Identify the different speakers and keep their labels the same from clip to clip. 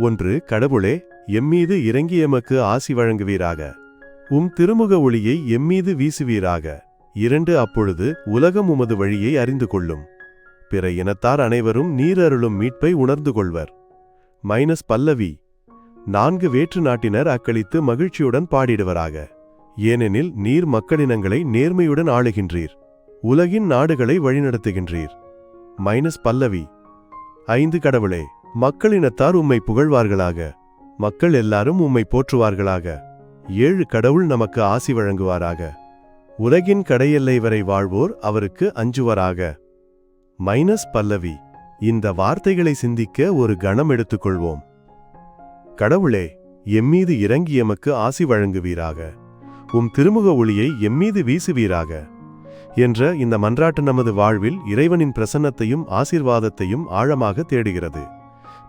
Speaker 1: ஒன்று கடவுளே எம்மீது இறங்கி எமக்கு ஆசி வழங்குவீராக. உம் திருமுக ஒளியை எம்மீது வீசுவீராக. இரண்டு அப்பொழுது உலகம் உமது வழியை அறிந்து கொள்ளும். பிற இனத்தார் அனைவரும் நீரருளும் மீட்பை உணர்ந்து கொள்வர். மைனஸ் பல்லவி நான்கு வேற்று நாட்டினர் அக்களித்து மகிழ்ச்சியுடன் பாடிடுவராக. ஏனெனில் நீர் மக்களினங்களை நேர்மையுடன் ஆளுகின்றீர். உலகின் நாடுகளை வழிநடத்துகின்றீர். மைனஸ் பல்லவி ஐந்து கடவுளே மக்களினத்தார் உம்மை புகழ்வார்களாக. மக்கள் எல்லாரும் உம்மை போற்றுவார்களாக. ஏழு கடவுள் நமக்கு ஆசி வழங்குவாராக. உலகின் கடையெல்லை வரை வாழ்வோர் அவருக்கு அஞ்சுவராக. மைனஸ் பல்லவி இந்த வார்த்தைகளை சிந்திக்க ஒரு கணம் எடுத்துக்கொள்வோம். கடவுளே எம்மீது இறங்கி எமக்கு ஆசி வழங்குவீராக. உம் திருமுக ஒளியை எம்மீது வீசுவீராக. என்ற இந்த மன்றாட்டு நமது வாழ்வில் இறைவனின் பிரசன்னத்தையும் ஆசிர்வாதத்தையும் ஆழமாக தேடுகிறது.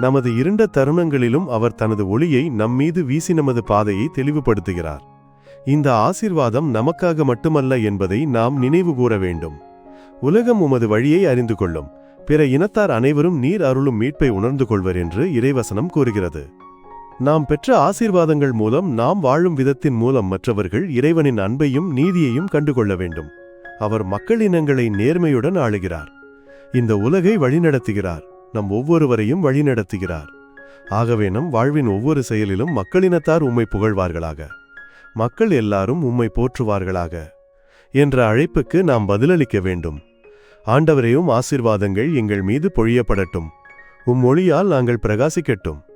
Speaker 1: நமது இருண்ட தருணங்களிலும் அவர் தனது ஒளியை நம்மீது வீசி நமது பாதையை தெளிவுபடுத்துகிறார். இந்த ஆசிர்வாதம் நமக்காக மட்டுமல்ல என்பதை நாம் நினைவு கூற வேண்டும். உலகம் உமது வழியை அறிந்து கொள்ளும். பிற இனத்தார் அனைவரும் நீர் அருளும் மீட்பை உணர்ந்து கொள்வர் என்று இறைவசனம் கூறுகிறது. நாம் பெற்ற ஆசீர்வாதங்கள் மூலம் நாம் வாழும் விதத்தின் மூலம் மற்றவர்கள் இறைவனின் அன்பையும் நீதியையும் கண்டுகொள்ள வேண்டும். அவர் மக்கள் இனங்களை நேர்மையுடன் ஆளுகிறார். இந்த உலகை வழிநடத்துகிறார். நம் ஒவ்வொருவரையும் வழிநடத்துகிறார். ஆகவே நம் வாழ்வின் ஒவ்வொரு செயலிலும் மக்களினத்தார் உம்மை புகழ்வார்களாக. மக்கள் எல்லாரும் உம்மை போற்றுவார்களாக என்ற அழைப்புக்கு நாம் பதிலளிக்க வேண்டும். ஆண்டவரையும் ஆசீர்வாதங்கள் எங்கள் மீது பொழியப்படட்டும். உம் நாங்கள் பிரகாசிக்கட்டும்.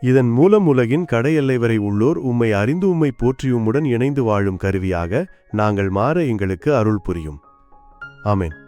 Speaker 1: இதன் மூலம் உலகின் கடையெல்லை வரை உள்ளோர் உம்மை அறிந்து உம்மை போற்றி உம்முடன் இணைந்து வாழும் கருவியாக நாங்கள் மாற எங்களுக்கு அருள் புரியும். ஆமேன்.